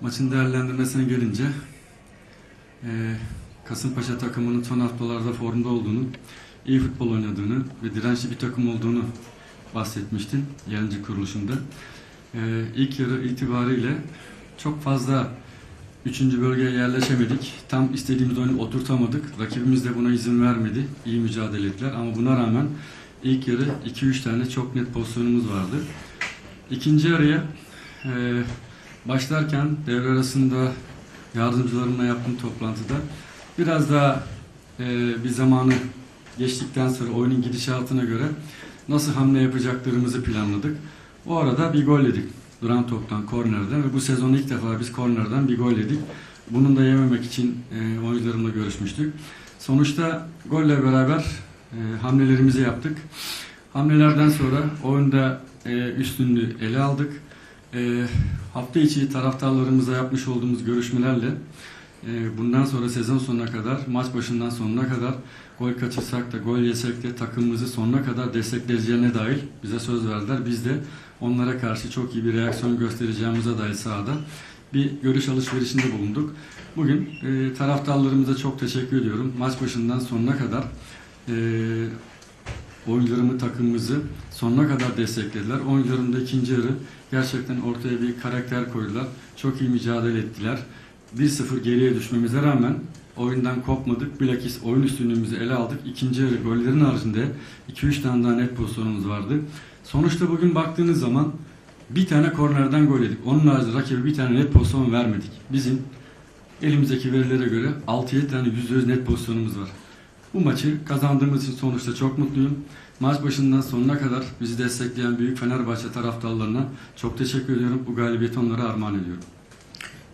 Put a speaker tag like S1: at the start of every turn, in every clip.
S1: Maçın değerlendirmesine gelince eee, Kasımpaşa takımının son haftalarda formda olduğunu, iyi futbol oynadığını ve dirençli bir takım olduğunu bahsetmiştin yayıncı kuruluşunda. Eee ilk yarı itibariyle çok fazla 3. bölgeye yerleşemedik. Tam istediğimiz oyunu oturtamadık. Rakibimiz de buna izin vermedi. İyi mücadele ettiler ama buna rağmen ilk yarı 2-3 tane çok net pozisyonumuz vardı. İkinci yarıya eee başlarken devre arasında yardımcılarımla yaptığım toplantıda biraz daha e, bir zamanı geçtikten sonra oyunun gidişatına göre nasıl hamle yapacaklarımızı planladık. O arada bir gol yedik. Duran toptan, kornerden ve bu sezon ilk defa biz kornerden bir gol yedik. Bunun da yememek için e, oyuncularımla görüşmüştük. Sonuçta golle beraber e, hamlelerimizi yaptık. Hamlelerden sonra oyunda e, üstünlüğü ele aldık. E, hafta içi taraftarlarımıza yapmış olduğumuz görüşmelerle e, bundan sonra sezon sonuna kadar, maç başından sonuna kadar gol kaçırsak da, gol yesek de takımımızı sonuna kadar destekleyeceğine dair bize söz verdiler. Biz de onlara karşı çok iyi bir reaksiyon göstereceğimize dair sahada bir görüş alışverişinde bulunduk. Bugün e, taraftarlarımıza çok teşekkür ediyorum. Maç başından sonuna kadar e, oyuncularımı, takımımızı sonuna kadar desteklediler. Oyuncularım da ikinci yarı gerçekten ortaya bir karakter koydular. Çok iyi mücadele ettiler. 1-0 geriye düşmemize rağmen oyundan kopmadık. Bilakis oyun üstünlüğümüzü ele aldık. İkinci yarı gollerin haricinde 2-3 tane daha net pozisyonumuz vardı. Sonuçta bugün baktığınız zaman bir tane kornerden gol yedik. Onun haricinde rakibe bir tane net pozisyon vermedik. Bizim elimizdeki verilere göre 6-7 tane %100 net pozisyonumuz var. Bu maçı kazandığımız için sonuçta çok mutluyum. Maç başından sonuna kadar bizi destekleyen Büyük Fenerbahçe taraftarlarına çok teşekkür ediyorum. Bu galibiyeti onlara armağan ediyorum.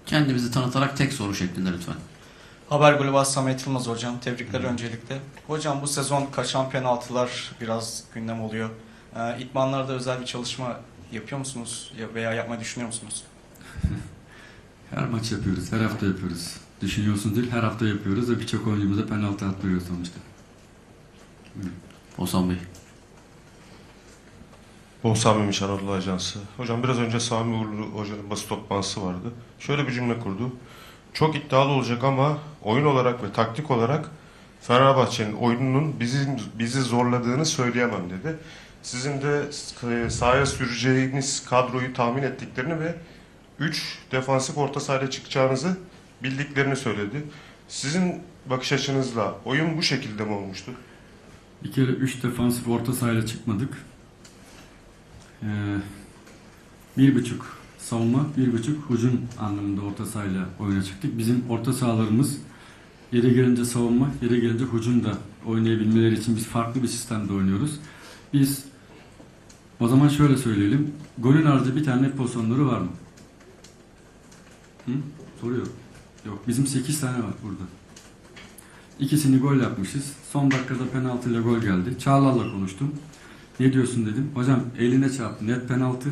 S2: Kendimizi tanıtarak tek soru şeklinde lütfen.
S3: Haber Golü Samet Yılmaz hocam. Tebrikler öncelikle. Hocam bu sezon kaçan penaltılar biraz gündem oluyor. Ee, İtmanlarda özel bir çalışma yapıyor musunuz Ya- veya yapmayı düşünüyor musunuz?
S1: Her maç yapıyoruz, her hafta yapıyoruz. Düşünüyorsunuz değil, her hafta yapıyoruz ve birçok oyuncumuza penaltı attırıyoruz sonuçta.
S2: Oğuzhan Bey.
S4: Oğuzhan Memiş Anadolu Ajansı. Hocam biraz önce Sami Uğurlu Hoca'nın basın toplantısı vardı. Şöyle bir cümle kurdu. Çok iddialı olacak ama oyun olarak ve taktik olarak Fenerbahçe'nin oyununun bizi, bizi zorladığını söyleyemem dedi. Sizin de e, sahaya süreceğiniz kadroyu tahmin ettiklerini ve 3 defansif orta sahaya çıkacağınızı bildiklerini söyledi. Sizin bakış açınızla oyun bu şekilde mi olmuştu?
S1: Bir kere 3 defansif orta sahayla çıkmadık. Ee, bir buçuk savunma, bir buçuk hücum anlamında orta sahayla oyuna çıktık. Bizim orta sahalarımız yere gelince savunma, yere gelince hücum da oynayabilmeleri için biz farklı bir sistemde oynuyoruz. Biz o zaman şöyle söyleyelim. Golün haricinde bir tane pozisyonları var mı? Hı? Soruyorum. Yok. Bizim 8 tane var burada. İkisini gol yapmışız. Son dakikada penaltıyla gol geldi. Çağlar'la konuştum. Ne diyorsun dedim. Hocam eline çarptı. Net penaltı.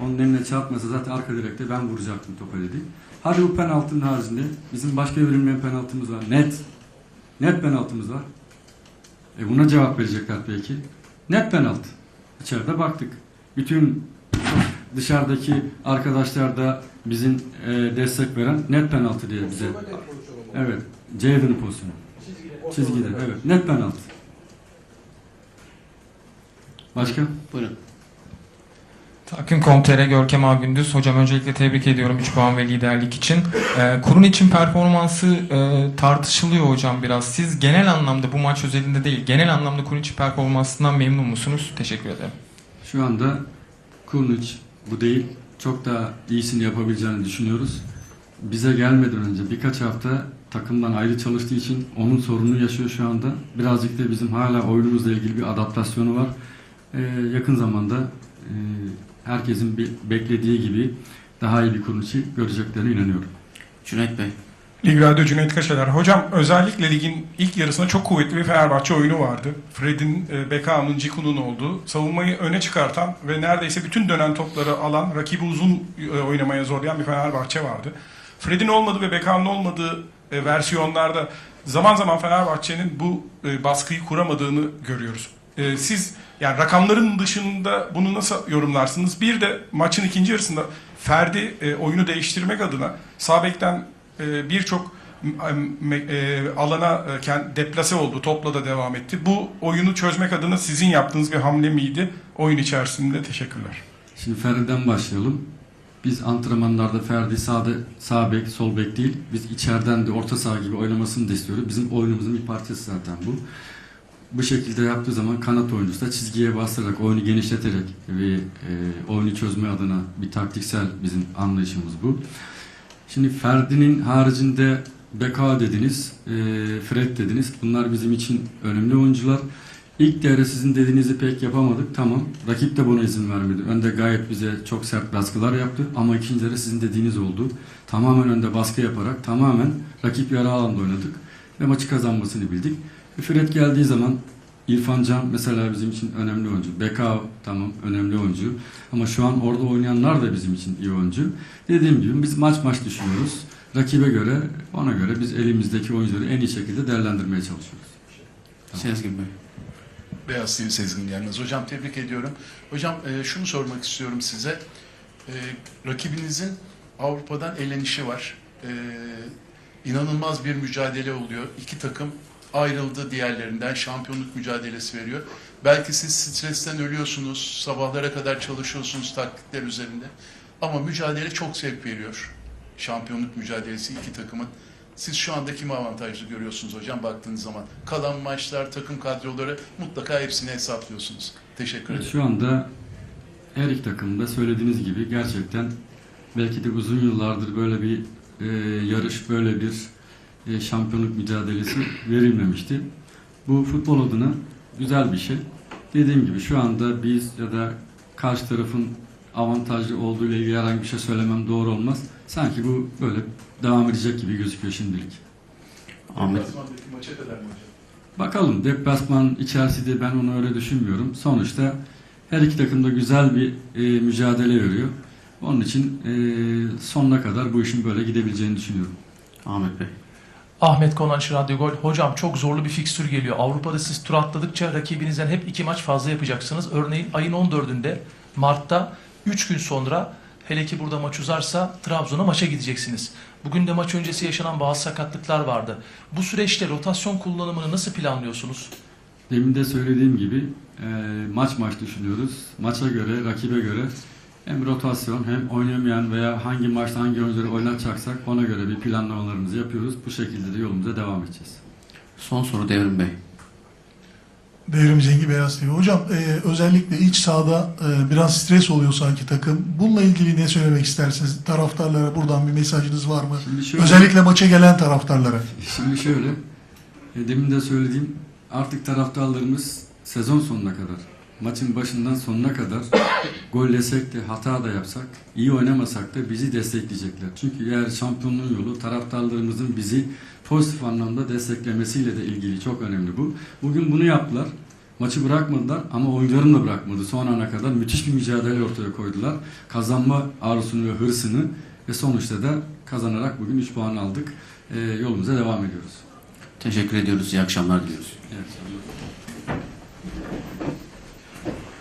S1: Onun eline çarpmasa zaten arka direkte ben vuracaktım topa dedi. Hadi bu penaltının haricinde bizim başka verilmeyen penaltımız var. Net. Net penaltımız var. E buna cevap verecekler peki. Net penaltı. İçeride baktık. Bütün dışarıdaki arkadaşlar da bizim e, destek veren net penaltı diye bize. Evet. Ceyhun'un pozisyonu. Çizgide. Evet. Net penaltı. Başka?
S2: Buyurun.
S5: Takım.com.tr Görkem Ağgündüz. Hocam öncelikle tebrik ediyorum 3 puan ve liderlik için. Ee, kurun için performansı e, tartışılıyor hocam biraz. Siz genel anlamda bu maç özelinde değil, genel anlamda kurun için performansından memnun musunuz? Teşekkür ederim.
S1: Şu anda Kurnic bu değil. Çok daha iyisini yapabileceğini düşünüyoruz. Bize gelmeden önce birkaç hafta takımdan ayrı çalıştığı için onun sorununu yaşıyor şu anda. Birazcık da bizim hala oyunumuzla ilgili bir adaptasyonu var. Ee, yakın zamanda e, herkesin bir beklediği gibi daha iyi bir Kurnic'i göreceklerine inanıyorum.
S2: Cüneyt Bey.
S6: Lig Radyo Cüneyt Kaşeler. Hocam özellikle ligin ilk yarısında çok kuvvetli bir Fenerbahçe oyunu vardı. Fred'in, e, Beckham'ın, Ciku'nun olduğu, savunmayı öne çıkartan ve neredeyse bütün dönen topları alan, rakibi uzun e, oynamaya zorlayan bir Fenerbahçe vardı. Fred'in olmadığı ve Beckham'ın olmadığı e, versiyonlarda zaman zaman Fenerbahçe'nin bu baskıyı kuramadığını görüyoruz. Siz Yani rakamların dışında bunu nasıl yorumlarsınız? Bir de maçın ikinci yarısında Ferdi oyunu değiştirmek adına sağ bekten e, birçok alana e, deplase oldu. Topla da devam etti. Bu oyunu çözmek adına sizin yaptığınız bir hamle miydi? Oyun içerisinde teşekkürler.
S1: Şimdi Ferdi'den başlayalım. Biz antrenmanlarda Ferdi sağda, sağ bek, sol bek değil. Biz içeriden de orta saha gibi oynamasını da istiyoruz. Bizim oyunumuzun bir parçası zaten bu. Bu şekilde yaptığı zaman kanat oyuncusu da çizgiye bastırarak, oyunu genişleterek ve e, oyunu çözme adına bir taktiksel bizim anlayışımız bu. Şimdi Ferdi'nin haricinde Beka dediniz, e, Fred dediniz. Bunlar bizim için önemli oyuncular. İlk devre sizin dediğinizi pek yapamadık. Tamam. Rakip de buna izin vermedi. Önde gayet bize çok sert baskılar yaptı. Ama ikinci devre sizin dediğiniz oldu. Tamamen önde baskı yaparak tamamen rakip yarı alanda oynadık. Ve maçı kazanmasını bildik. Fred geldiği zaman İrfan Can mesela bizim için önemli oyuncu. Beka tamam önemli oyuncu. Ama şu an orada oynayanlar da bizim için iyi oyuncu. Dediğim gibi biz maç maç düşünüyoruz. Rakibe göre, ona göre biz elimizdeki oyuncuları en iyi şekilde değerlendirmeye çalışıyoruz.
S7: Sezgin Bey.
S8: Beyaz TV Sezgin Gelmez. Hocam tebrik ediyorum. Hocam e, şunu sormak istiyorum size. E, rakibinizin Avrupa'dan elenişi var. E, inanılmaz bir mücadele oluyor. İki takım ayrıldı diğerlerinden. Şampiyonluk mücadelesi veriyor. Belki siz stresten ölüyorsunuz. Sabahlara kadar çalışıyorsunuz taktikler üzerinde. Ama mücadele çok zevk veriyor. Şampiyonluk mücadelesi iki takımın. Siz şu anda kimi avantajlı görüyorsunuz hocam baktığınız zaman? Kalan maçlar, takım kadroları mutlaka hepsini hesaplıyorsunuz. Teşekkür ederim.
S1: şu anda her iki takımda söylediğiniz gibi gerçekten belki de uzun yıllardır böyle bir e, yarış, böyle bir e, şampiyonluk mücadelesi verilmemişti. Bu futbol adına güzel bir şey. Dediğim gibi şu anda biz ya da karşı tarafın avantajlı olduğu ile ilgili herhangi bir şey söylemem doğru olmaz. Sanki bu böyle devam edecek gibi gözüküyor şimdilik.
S7: Ahmet.
S8: Maça kadar mı?
S1: Bakalım deplasman içerisinde ben onu öyle düşünmüyorum. Sonuçta her iki takım da güzel bir e, mücadele veriyor. Onun için e, sonuna kadar bu işin böyle gidebileceğini düşünüyorum.
S7: Ahmet Bey.
S9: Ahmet Konanç Radyo Gol. Hocam çok zorlu bir fikstür geliyor. Avrupa'da siz tur atladıkça rakibinizden hep iki maç fazla yapacaksınız. Örneğin ayın 14'ünde Mart'ta 3 gün sonra hele ki burada maç uzarsa Trabzon'a maça gideceksiniz. Bugün de maç öncesi yaşanan bazı sakatlıklar vardı. Bu süreçte rotasyon kullanımını nasıl planlıyorsunuz?
S1: Demin de söylediğim gibi e, maç maç düşünüyoruz. Maça göre, rakibe göre hem rotasyon hem oynamayan veya hangi maçta hangi oyuncuları oynatacaksak ona göre bir planlamalarımızı yapıyoruz. Bu şekilde de yolumuza devam edeceğiz.
S7: Son soru Devrim Bey.
S10: Devrim Zengi Beyaz TV. Hocam e, özellikle iç sahada e, biraz stres oluyor sanki takım. Bununla ilgili ne söylemek istersiniz? Taraftarlara buradan bir mesajınız var mı?
S1: Şimdi şöyle,
S10: Özellikle maça gelen taraftarlara.
S1: Şimdi şöyle, e, demin de söylediğim artık taraftarlarımız sezon sonuna kadar, maçın başından sonuna kadar gol yesek de hata da yapsak, iyi oynamasak da bizi destekleyecekler. Çünkü eğer şampiyonluğun yolu taraftarlarımızın bizi pozitif anlamda desteklemesiyle de ilgili çok önemli bu. Bugün bunu yaptılar. Maçı bırakmadılar ama oyuncularım da bırakmadı. Son ana kadar müthiş bir mücadele ortaya koydular. Kazanma arzusunu ve hırsını ve sonuçta da kazanarak bugün 3 puan aldık. E, yolumuza devam ediyoruz.
S7: Teşekkür ediyoruz. İyi akşamlar diliyoruz.
S1: Evet. Thank you.